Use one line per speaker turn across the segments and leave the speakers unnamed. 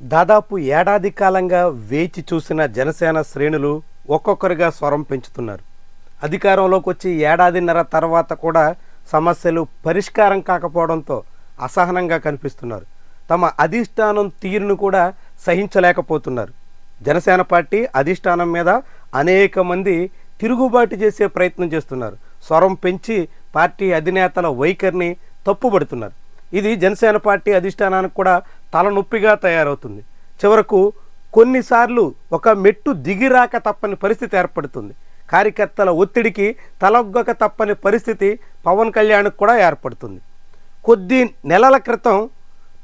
దాదాపు ఏడాది కాలంగా వేచి చూసిన జనసేన శ్రేణులు ఒక్కొక్కరిగా స్వరం పెంచుతున్నారు. అధికారంలోకి వచ్చి ఏడాదిన్నర తర్వాత కూడా సమస్యలు పరిష్కారం కాకపోవడంతో అసహనంగా కనిపిస్తున్నారు. తమ అధిష్టానం తీరును కూడా సహించలేకపోతున్నారు. జనసేన పార్టీ అధిష్టానం మీద అనేక మంది తిరుగుబాటు చేసే ప్రయత్నం చేస్తున్నారు. స్వరం పెంచి పార్టీ అధినేతల వైఖరిని తప్పుపడుతున్నారు ఇది జనసేన పార్టీ అధిష్టానానికి కూడా తలనొప్పిగా తయారవుతుంది. చివరకు కొన్నిసార్లు ఒక మెట్టు దిగిరాక తప్పని పరిస్థితి ఏర్పడుతుంది. కార్యకర్తల ఒత్తిడికి తలొగ్గక తప్పని పరిస్థితి పవన్ కళ్యాణ్కు కూడా ఏర్పడుతుంది. కొద్ది నెలల క్రితం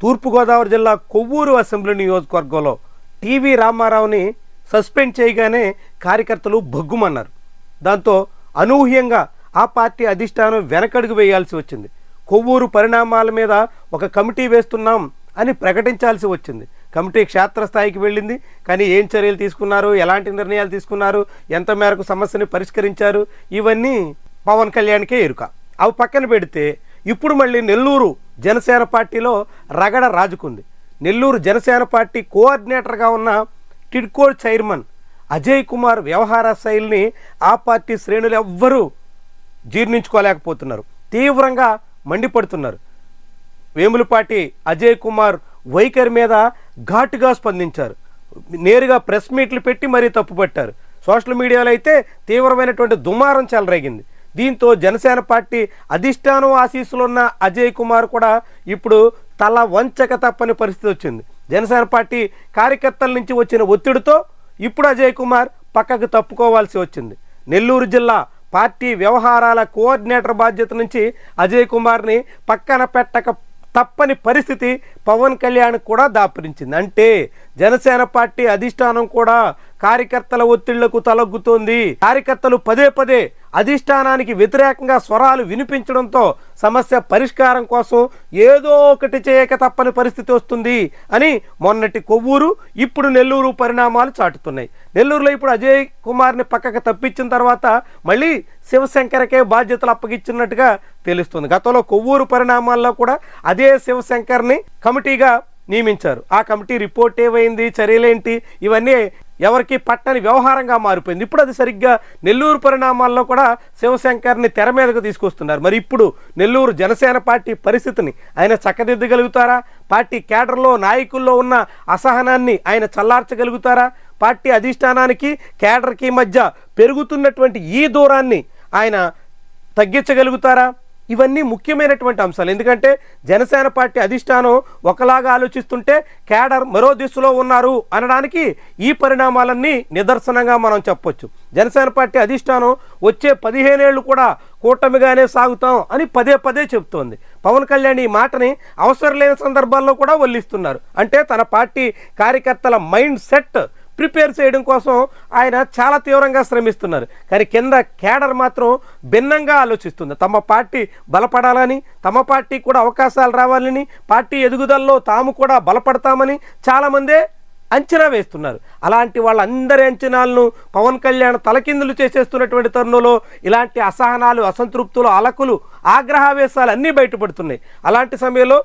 తూర్పుగోదావరి జిల్లా కొవ్వూరు అసెంబ్లీ నియోజకవర్గంలో టీవీ రామారావుని సస్పెండ్ చేయగానే కార్యకర్తలు భగ్గుమన్నారు. దాంతో అనూహ్యంగా ఆ పార్టీ అధిష్టానం వెనకడుగు వేయాల్సి వచ్చింది. కొవ్వూరు పరిణామాల మీద ఒక కమిటీ వేస్తున్నాం అని ప్రకటించాల్సి వచ్చింది. కమిటీ క్షేత్రస్థాయికి వెళ్ళింది. కానీ ఏం చర్యలు తీసుకున్నారు? ఎలాంటి నిర్ణయాలు తీసుకున్నారు? ఎంత మేరకు సమస్యని పరిష్కరించారు? ఇవన్నీ పవన్ కళ్యాణ్కే ఎరుక. అవి పక్కన పెడితే ఇప్పుడు మళ్ళీ నెల్లూరు జనసేన పార్టీలో రగడ రాజుకుంది. నెల్లూరు జనసేన పార్టీ కోఆర్డినేటర్గా ఉన్న టిడ్కో చైర్మన్ అజయ్ కుమార్ వ్యవహార శైలిని ఆ పార్టీ శ్రేణులు ఎవ్వరూ జీర్ణించుకోలేకపోతున్నారు. తీవ్రంగా మండిపడుతున్నారు. వేములపాటి అజయ్ కుమార్ వైఖరి మీద ఘాటుగా స్పందించారు. నేరుగా ప్రెస్ మీట్లు పెట్టి మరీ తప్పుపట్టారు సోషల్ మీడియాలో అయితే తీవ్రమైనటువంటి దుమారం చెలరేగింది. దీంతో జనసేన పార్టీ అధిష్టానం ఆశీస్సులున్న అజయ్ కుమార్ కూడా ఇప్పుడు తల వంచక తప్పని పరిస్థితి వచ్చింది. జనసేన పార్టీ కార్యకర్తల నుంచి వచ్చిన ఒత్తిడితో ఇప్పుడు అజయ్ కుమార్ పక్కకు తప్పుకోవాల్సి వచ్చింది. నెల్లూరు జిల్లా పార్టీ వ్యవహారాల కోఆర్డినేటర్ బాధ్యత నుంచి అజయ్ కుమార్ని పక్కన పెట్టక తప్పని పరిస్థితి పవన్ కళ్యాణ్ కూడా దాపరించింది. అంటే జనసేన పార్టీ అధిష్టానం కూడా కార్యకర్తల ఒత్తిళ్ళకు తలగ్గుతోంది. కార్యకర్తలు పదే పదే అధిష్టానానికి వ్యతిరేకంగా స్వరాలు వినిపించడంతో సమస్య పరిష్కారం కోసం ఏదో ఒకటి చేయక తప్పని పరిస్థితి వస్తుంది అని మొన్నటి కొవ్వూరు ఇప్పుడు నెల్లూరు పరిణామాలు చాటుతున్నాయి. నెల్లూరులో ఇప్పుడు అజయ్ కుమార్ని పక్కకు తప్పించిన తర్వాత మళ్ళీ శివశంకర్కే బాధ్యతలు అప్పగిచ్చినట్టుగా తెలుస్తుంది. గతంలో కొవ్వూరు పరిణామాల్లో కూడా అదే శివశంకర్ని కమిటీగా నియమించారు. ఆ కమిటీ రిపోర్ట్ ఏమైంది చర్యలేంటి ఇవన్నీ ఎవరికి పట్టని వ్యవహారంగా మారిపోయింది. ఇప్పుడు అది సరిగ్గా నెల్లూరు పరిణామాల్లో కూడా శివశంకర్ని తెర మీదకు తీసుకొస్తున్నారు. మరి ఇప్పుడు నెల్లూరు జనసేన పార్టీ పరిస్థితిని ఆయన చక్కదిద్దగలుగుతారా? పార్టీ కేడర్లో నాయకుల్లో ఉన్న అసహనాన్ని ఆయన చల్లార్చగలుగుతారా? పార్టీ అధిష్టానానికి కేడర్కి మధ్య పెరుగుతున్నటువంటి ఈ దూరాన్ని ఆయన తగ్గించగలుగుతారా? ఇవన్నీ ముఖ్యమైనటువంటి అంశాలు. ఎందుకంటే జనసేన పార్టీ అధిష్టానం ఒకలాగా ఆలోచిస్తుంటే కేడర్ మరో దిశలో ఉన్నారు అనడానికి ఈ పరిణామాలన్నీ నిదర్శనంగా మనం చెప్పొచ్చు. జనసేన పార్టీ అధిష్టానం వచ్చే పదిహేనేళ్ళు కూడా కూటమిగానే సాగుతాం అని పదే పదే చెబుతోంది పవన్ కళ్యాణ్ ఈ మాటని అవసరం లేని సందర్భాల్లో కూడా వల్లిస్తున్నారు. అంటే తన పార్టీ కార్యకర్తల మైండ్ సెట్ ప్రిపేర్ చేయడం కోసం ఆయన చాలా తీవ్రంగా శ్రమిస్తున్నారు. కానీ కింద కేడర్ మాత్రం భిన్నంగా ఆలోచిస్తుంది. తమ పార్టీ బలపడాలని తమ పార్టీ కూడా అవకాశాలు రావాలని పార్టీ ఎదుగుదలలో తాము కూడా బలపడతామని చాలామందే అంచనా వేస్తున్నారు. అలాంటి వాళ్ళందరి అంచనాలను పవన్ కళ్యాణ్ తలకిందులు చేసేస్తున్నటువంటి తరుణంలో ఇలాంటి అసహనాలు అసంతృప్తులు అలకులు ఆగ్రహావేశాలు అన్నీ బయటపడుతున్నాయి. అలాంటి సమయంలో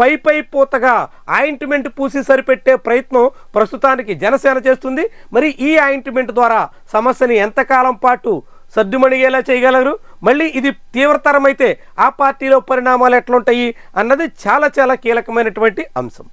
పై పై పూతగా ఆయింట్మెంట్ పూసి సరిపెట్టే ప్రయత్నం ప్రస్తుతానికి జనసేన చేస్తుంది. మరి ఈ ఆయింట్మెంట్ ద్వారా సమస్యని ఎంతకాలం పాటు సర్దుమణిగేలా చేయగలరు? మళ్ళీ ఇది తీవ్రతరమైతే ఆ పార్టీలో పరిణామాలు ఎట్లుంటాయి అన్నది చాలా చాలా కీలకమైనటువంటి అంశం.